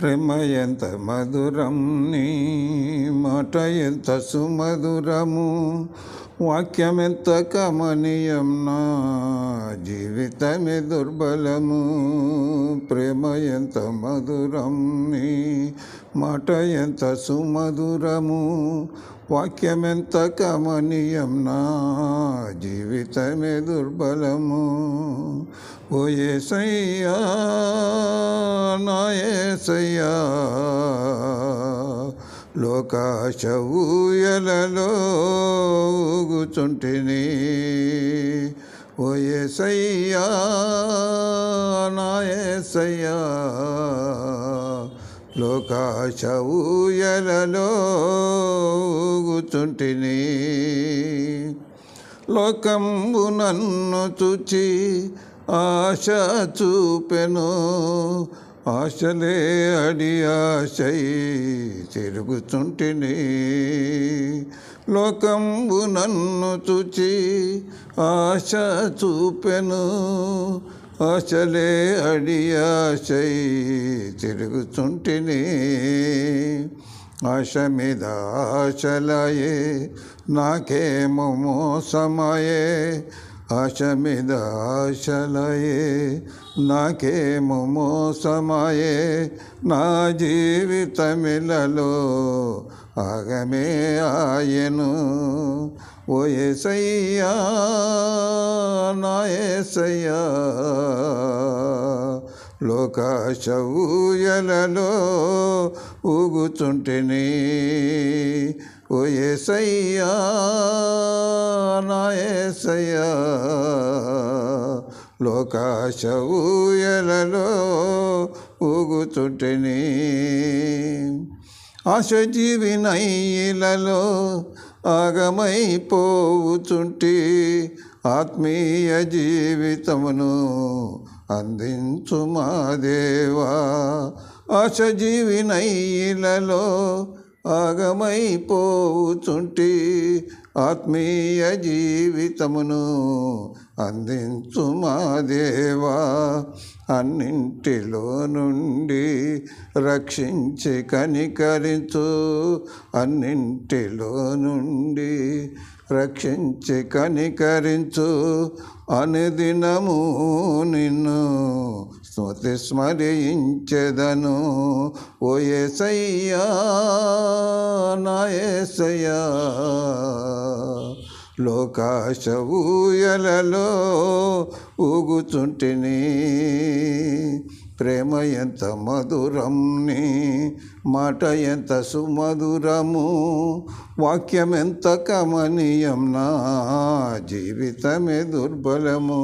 ప్రేమ ఎంత మధురం నీ మాట ఎంత సుమధురము? వాక్యం ఎంత కమనీయం నా జీవితమే దుర్బలము ప్రేమ ఎంత మధురం నీ మాట ఎంత సుమధురము వాక్యం ఎంత కమనీయం నా జీవితమే దుర్బలము. ఓ ఏసయ్యా నా ఏసయ్యా లోకాశ ఊయలలో ఊగుచుంటిని. ఓ ఏసయ్యా నా లోకాశ ఊయలలో ఊగుచుంటిని. లోకంబు నన్ను చూచి ఆశ చూపెను. ఆశలే అడి ఆశై తిరుగుతుంటిని. లోకంబు నన్ను చూచి ఆశ చూపెను. ఆశలే అడి ఆశై తిరుగుతుంటిని. ఆశ మీద ఆశలయే నాకేమో మోసమయే. ఆశ మీద ఆశలయే నాకేమో మోసమాయే నా జీవితమిలలో ఆగమే ఆయను. ఓ ఏసయ్యా నా ఏసయ్యా లోకాశ ఊయలలో ఊగుచుంటిని. ఓ ఏసయ్యా నా ఏసయ్యా లోకాశ ఊయలలో ఊగుతుంటేని. ఆశ జీవినైలలో ఆగమైపోవుచుంటి ఆత్మీయ జీవితమును అందించు మా దేవా. ఆశ ఆగమైపోవుచుంటి ఆత్మీయ జీవితమును అందించు మా దేవా అన్నింటిలో నుండి రక్షించి కనికరించు. అన్నింటిలో నుండి రక్షించి కనికరించు. అనుదినము నిన్ను స్మృతి స్మరించెదను. ఓ ఏసయ్యా నా ఏసయ్యా. లోకాశ ఊయలలో ఊగుచుంటిని. ప్రేమ ఎంత మధురంని మాట ఎంత సుమధురము వాక్యం ఎంత కమనీయం నా జీవితమే దుర్బలము.